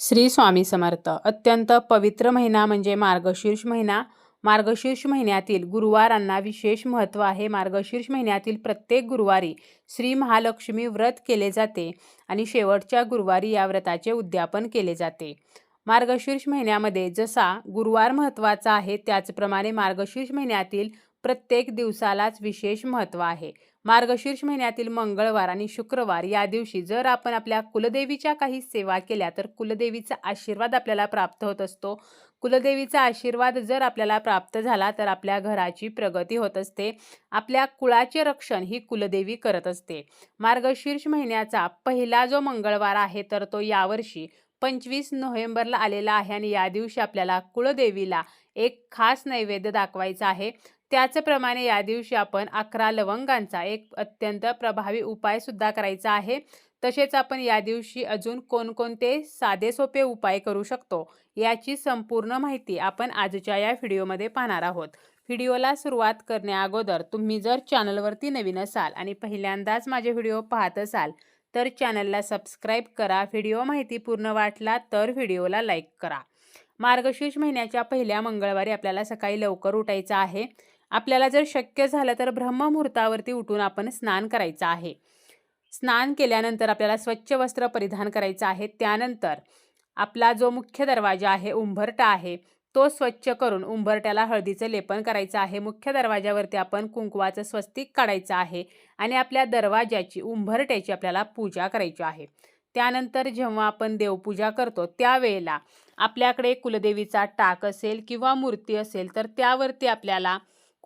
श्री स्वामी समर्थ. अत्यंत पवित्र महिना म्हणजे मार्गशीर्ष महिना. मार्गशीर्ष महिन्यातील गुरुवारांना विशेष महत्त्व आहे. मार्गशीर्ष महिन्यातील प्रत्येक गुरुवारी श्री महालक्ष्मी व्रत केले जाते आणि शेवटच्या गुरुवारी या व्रताचे उद्यापन केले जाते. मार्गशीर्ष महिन्यामध्ये जसा गुरुवार महत्त्वाचा आहे त्याचप्रमाणे मार्गशीर्ष महिन्यातील प्रत्येक दिवसालाच विशेष महत्त्व आहे. मार्गशीर्ष महिन्यातील मंगळवार आणि शुक्रवार या दिवशी जर आपण आपल्या कुलदेवीच्या काही सेवा केल्या तर कुलदेवीचा आशीर्वाद आपल्याला प्राप्त होत असतो. कुलदेवीचा आशीर्वाद जर आपल्याला प्राप्त झाला तर आपल्या घराची प्रगती होत असते. आपल्या कुळाचे रक्षण ही कुलदेवी करत असते. मार्गशीर्ष महिन्याचा पहिला जो मंगळवार आहे तर तो यावर्षी पंचवीस नोव्हेंबरला आलेला आहे आणि या दिवशी आपल्याला कुलदेवीला एक खास नैवेद्य दाखवायचा आहे. त्याचप्रमाणे या दिवशी आपण अकरा लवंगांचा एक अत्यंत प्रभावी उपाय सुद्धा करायचा आहे. तसेच आपण या दिवशी अजून कोणकोणते साधे सोपे उपाय करू शकतो याची संपूर्ण माहिती आपण आजच्या या व्हिडिओमध्ये पाहणार आहोत. व्हिडिओला सुरुवात करण्याअगोदर तुम्ही जर चॅनलवरती नवीन असाल आणि पहिल्यांदाच माझे व्हिडिओ पाहत असाल तर चॅनलला सबस्क्राईब करा व्हिडिओ माहिती पूर्ण वाटला तर व्हिडिओला लाईक करा. मार्गशीर्ष महिन्याच्या पहिल्या मंगळवारी आपल्याला सकाळी लवकर उठायचं आहे. आपल्याला जर शक्य झालं तर ब्रह्ममुहूर्तावरती उठून आपण स्नान करायचं आहे. स्नान केल्यानंतर आपल्याला स्वच्छ वस्त्र परिधान करायचं आहे. त्यानंतर आपला जो मुख्य दरवाजा आहे उंबरटा आहे तो स्वच्छ करून उंबरट्याला हळदीचं लेपन करायचं आहे. मुख्य दरवाजावरती आपण कुंकवाचं स्वस्तिक काढायचं आहे आणि आपल्या दरवाजाची उंबरट्याची आपल्याला पूजा करायची आहे. त्यानंतर जेव्हा आपण देवपूजा करतो त्यावेळेला आपल्याकडे कुलदेवीचा टाक असेल किंवा मूर्ती असेल तर त्यावरती आपल्याला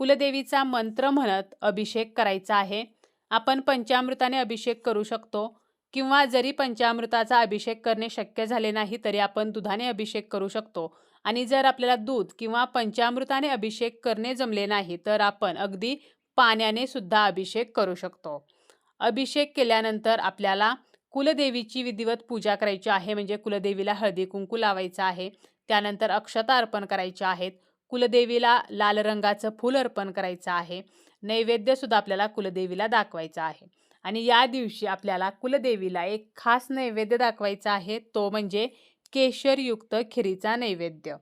कुलदेवीचा मंत्र म्हणत अभिषेक करायचा आहे. आपण पंचामृताने अभिषेक करू शकतो किंवा जरी पंचामृताचा अभिषेक करणे शक्य झाले नाही तरी आपण दुधाने अभिषेक करू शकतो. आणि जर आपल्याला दूध किंवा पंचामृताने अभिषेक करणे जमले नाही तर आपण अगदी पाण्याने सुद्धा अभिषेक करू शकतो. अभिषेक केल्यानंतर आपल्याला कुलदेवीची विधिवत पूजा करायची आहे म्हणजे कुलदेवीला हळदी कुंकू लावायचं आहे. त्यानंतर अक्षता अर्पण करायच्या आहेत. कुलदेवीला लाल रंगाचं फूल अर्पण करायचं आहे. नैवेद्यसुद्धा आपल्याला कुलदेवीला दाखवायचा आहे. आणि या दिवशी आपल्याला कुलदेवीला एक खास नैवेद्य दाखवायचा आहे. तो म्हणजे केशरयुक्त खिरीचा नैवेद्य.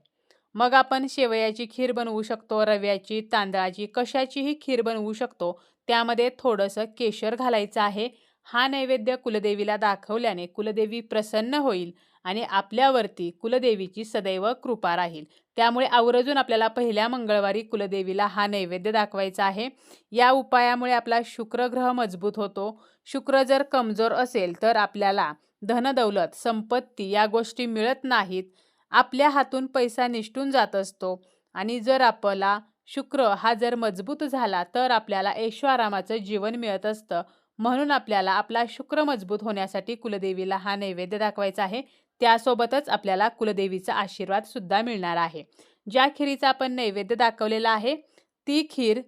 मग आपण शेवयाची खीर बनवू शकतो रव्याची तांदळाची कशाचीही खीर बनवू शकतो. त्यामध्ये थोडंसं केशर घालायचं आहे. हा नैवेद्य कुलदेवीला दाखवल्याने कुलदेवी प्रसन्न होईल आणि आपल्यावरती कुलदेवीची सदैव कृपा राहील. त्यामुळे आवर्जून आपल्याला पहिल्या मंगळवारी कुलदेवीला हा नैवेद्य दाखवायचा आहे. या उपायामुळे आपला शुक्रग्रह मजबूत होतो. शुक्र जर कमजोर असेल तर आपल्याला धनदौलत संपत्ती या गोष्टी मिळत नाहीत. आपल्या हातून पैसा निष्ठून जात असतो आणि जर आपला शुक्र हा जर मजबूत झाला तर आपल्याला ऐश्वारामाचं जीवन मिळत असतं. म्हणून आपल्याला आपला शुक्र मजबूत होण्यासाठी कुलदेवीला हा नैवेद्य दाखवायचा आहे. त्यासोबतच आपल्याला कुलदेवीचा आशीर्वाद सुद्धा मिळणार आहे. ज्या खिरीचा आपण नैवेद्य दाखवलेला आहे ती खीर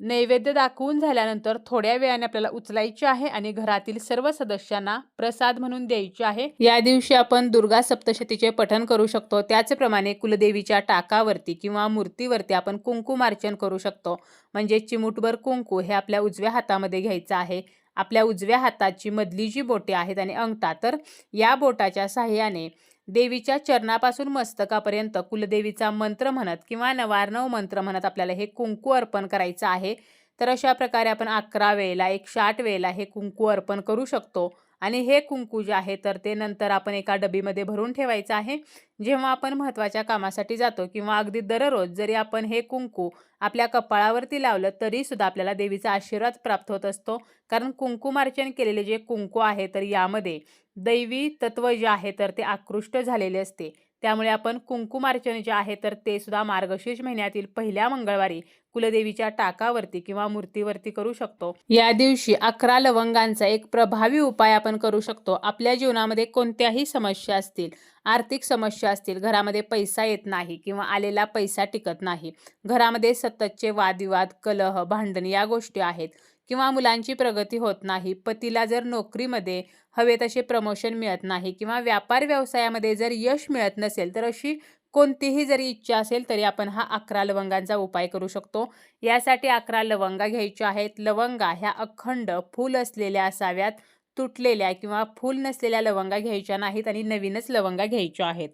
नैवेद्य दाखवून झाल्यानंतर थोड्या वेळाने आपल्याला उचलायची आहे आणि घरातील सर्व सदस्यांना प्रसाद म्हणून द्यायची आहे. या दिवशी आपण दुर्गा सप्तशतीचे पठण करू शकतो. त्याचप्रमाणे कुलदेवीच्या टाकावरती किंवा मूर्तीवरती आपण कुंकुमार्चन करू शकतो. म्हणजे चिमुटभर कुंकू हे आपल्या उजव्या हातामध्ये घ्यायचं आहे. आपल्या उजव्या हाताची मधली जी बोटे आहेत आणि अंगठा तर या बोटाच्या साह्याने देवीच्या चरणापासून मस्तकापर्यंत कुलदेवीचा मंत्र म्हणत किंवा नवार्णव मंत्र म्हणत आपल्याला हे कुंकू अर्पण करायचं आहे. तर अशा प्रकारे आपण अकरा वेळेला एकशे आठ वेळेला हे कुंकू अर्पण करू शकतो. आणि हे कुंकू जे आहे तर ते नंतर आपण एका डबीमध्ये भरून ठेवायचं आहे. जेव्हा आपण महत्त्वाच्या कामासाठी जातो किंवा अगदी दररोज जरी आपण हे कुंकू आपल्या कपाळावरती लावलं तरीसुद्धा आपल्याला देवीचा आशीर्वाद प्राप्त होत असतो. कारण कुंकुमार्चन केलेले जे कुंकू आहे तर यामध्ये दैवी तत्व जे आहे तर ते आकृष्ट झालेले असते. त्यामुळे आपण कुंकुमार्चन जे आहे तर ते सुद्धा मार्गशीर्ष महिन्यातील पहिल्या मंगळवारी कुलदेवीच्या टाकावरती किंवा मूर्तीवरती करू शकतो. या दिवशी अकरा लवंगांचा एक प्रभावी उपाय आपण करू शकतो. आपल्या जीवनामध्ये कोणत्याही समस्या असतील आर्थिक समस्या असतील घरामध्ये पैसा येत नाही किंवा आलेला पैसा टिकत नाही घरामध्ये सततचे वादविवाद कलह भांडण या गोष्टी आहेत किंवा मुलांची प्रगती होत नाही पतीला जर नोकरीमध्ये हवे तसे प्रमोशन मिळत नाही किंवा व्यापार व्यवसायामध्ये जर यश मिळत नसेल तर अशी कोणतीही जरी इच्छा असेल तरी आपण हा अकरा लवंगांचा उपाय करू शकतो. यासाठी अकरा लवंगा घ्यायच्या आहेत. लवंगा ह्या अखंड फूल असलेल्या असाव्यात तुटलेल्या किंवा फूल नसलेल्या लवंगा घ्यायच्या नाहीत आणि नवीनच लवंगा घ्यायच्या आहेत.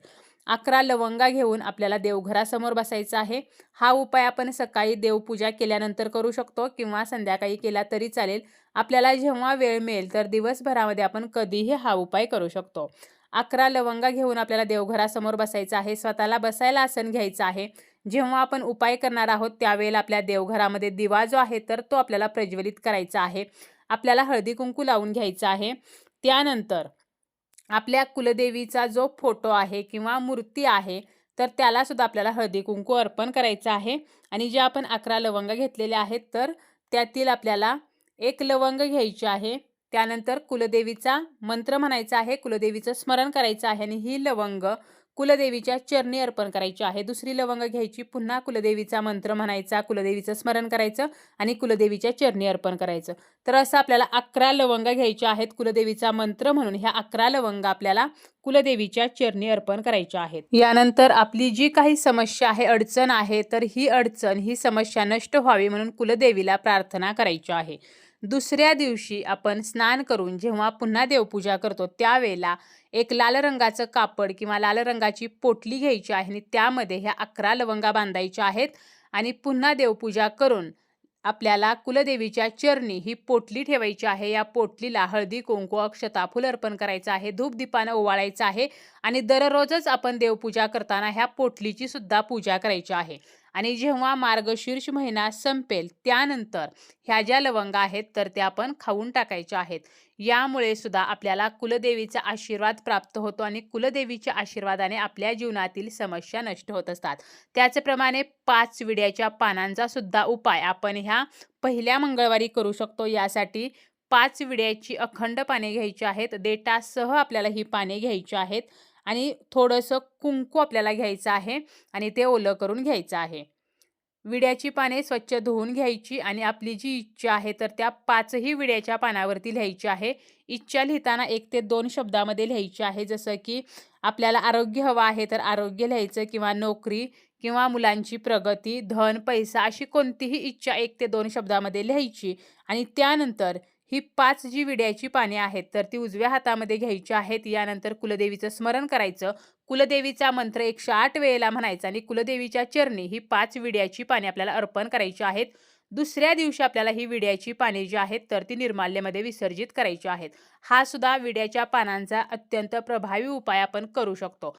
अकरा लवंगा घेऊन आपल्याला देवघरासमोर बसायचं आहे. हा उपाय आपण सकाळी देवपूजा केल्यानंतर करू शकतो किंवा संध्याकाळी केला तरी चालेल. आपल्याला जेव्हा वेळ मिळेल तर दिवसभरामध्ये आपण कधीही हा उपाय करू शकतो. अकरा लवंगा घेऊन आपल्याला देवघरासमोर बसायचं आहे स्वतःला बसायला आसन घ्यायचं आहे. जेव्हा आपण उपाय करणार आहोत त्यावेळेला आपल्या देवघरामध्ये दिवा जो आहे तर तो आपल्याला प्रज्वलित करायचा आहे. आपल्याला हळदी कुंकू लावून घ्यायचा आहे. त्यानंतर आपल्या कुलदेवीचा जो फोटो आहे किंवा मूर्ती आहे तर त्याला सुद्धा आपल्याला हळदी कुंकू अर्पण करायचं आहे. आणि जे आपण अकरा लवंग घेतलेले आहेत तर त्यातील आपल्याला एक लवंग घ्यायची आहे. त्यानंतर कुलदेवीचा मंत्र म्हणायचा आहे कुलदेवीचं स्मरण करायचं आहे आणि ही लवंग कुलदेवीच्या चरणी अर्पण करायची आहे. दुसरी लवंग घ्यायची पुन्हा कुलदेवीचा मंत्र म्हणायचा कुलदेवीचं स्मरण करायचं आणि कुलदेवीच्या चरणी अर्पण करायचं. तर असं आपल्याला अकरा लवंग घ्यायच्या आहेत कुलदेवीचा मंत्र म्हणून ह्या अकरा लवंग आपल्याला कुलदेवीच्या चरणी अर्पण करायच्या आहेत. यानंतर आपली जी काही समस्या आहे अडचण आहे तर ही अडचण ही समस्या नष्ट व्हावी म्हणून कुलदेवीला प्रार्थना करायची आहे. दुसऱ्या दिवशी आपण स्नान करून जेव्हा पुन्हा देवपूजा करतो त्यावेळेला एक लाल रंगाचं कापड किंवा लाल रंगाची पोटली घ्यायची आहे आणि त्यामध्ये ह्या अकरा लवंगा बांधायच्या आहेत आणि पुन्हा देवपूजा करून आपल्याला कुलदेवीच्या चरणी ही पोटली ठेवायची आहे. या पोटलीला हळदी कुंकू अक्षता फुल अर्पण करायचं आहे धूपदीपानं ओवाळायचं आहे आणि दररोजच आपण देवपूजा करताना ह्या पोटलीची सुद्धा पूजा करायची आहे. आणि जेव्हा मार्गशीर्ष महिना संपेल त्यानंतर ह्या ज्या लवंगा आहेत तर त्या आपण खाऊन टाकायच्या आहेत. यामुळे सुद्धा आपल्याला कुलदेवीचा आशीर्वाद प्राप्त होतो आणि कुलदेवीच्या आशीर्वादाने आपल्या जीवनातील समस्या नष्ट होत असतात. त्याचप्रमाणे पाच विड्याच्या पानांचा सुद्धा उपाय आपण ह्या पहिल्या मंगळवारी करू शकतो. यासाठी पाच विड्याची अखंड पाने घ्यायची आहेत. देटासह आपल्याला ही पाने घ्यायची आहेत. आणि थोडंसं कुंकू आपल्याला घ्यायचं आहे आणि ते ओलं करून घ्यायचं आहे. विड्याची पाने स्वच्छ धुवून घ्यायची आणि आपली जी इच्छा आहे तर त्या पाचही विड्याच्या पानावरती लिहायची आहे. इच्छा लिहिताना एक ते दोन शब्दामध्ये लिहायची आहे जसं की आपल्याला आरोग्य हवं आहे तर आरोग्य लिहायचं किंवा नोकरी किंवा मुलांची प्रगती धन पैसा अशी कोणतीही इच्छा एक ते दोन शब्दामध्ये लिहायची आणि त्यानंतर ही पाच जी विड्याची पाने आहेत. तर ती उजव्या हातामध्ये घ्यायची आहेत. यानंतर कुलदेवीचं स्मरण करायचं. कुलदेवीचा मंत्र एकशे आठ वेळेला म्हणायचा आणि कुलदेवीच्या चरणी ही पाच विड्याची पाने आपल्याला अर्पण करायची आहेत. दुसऱ्या दिवशी आपल्याला ही विड्याची पाने जी आहेत तर ती निर्माल्यमध्ये विसर्जित करायची आहेत. हा सुद्धा विड्याच्या पानांचा अत्यंत प्रभावी उपाय आपण करू शकतो.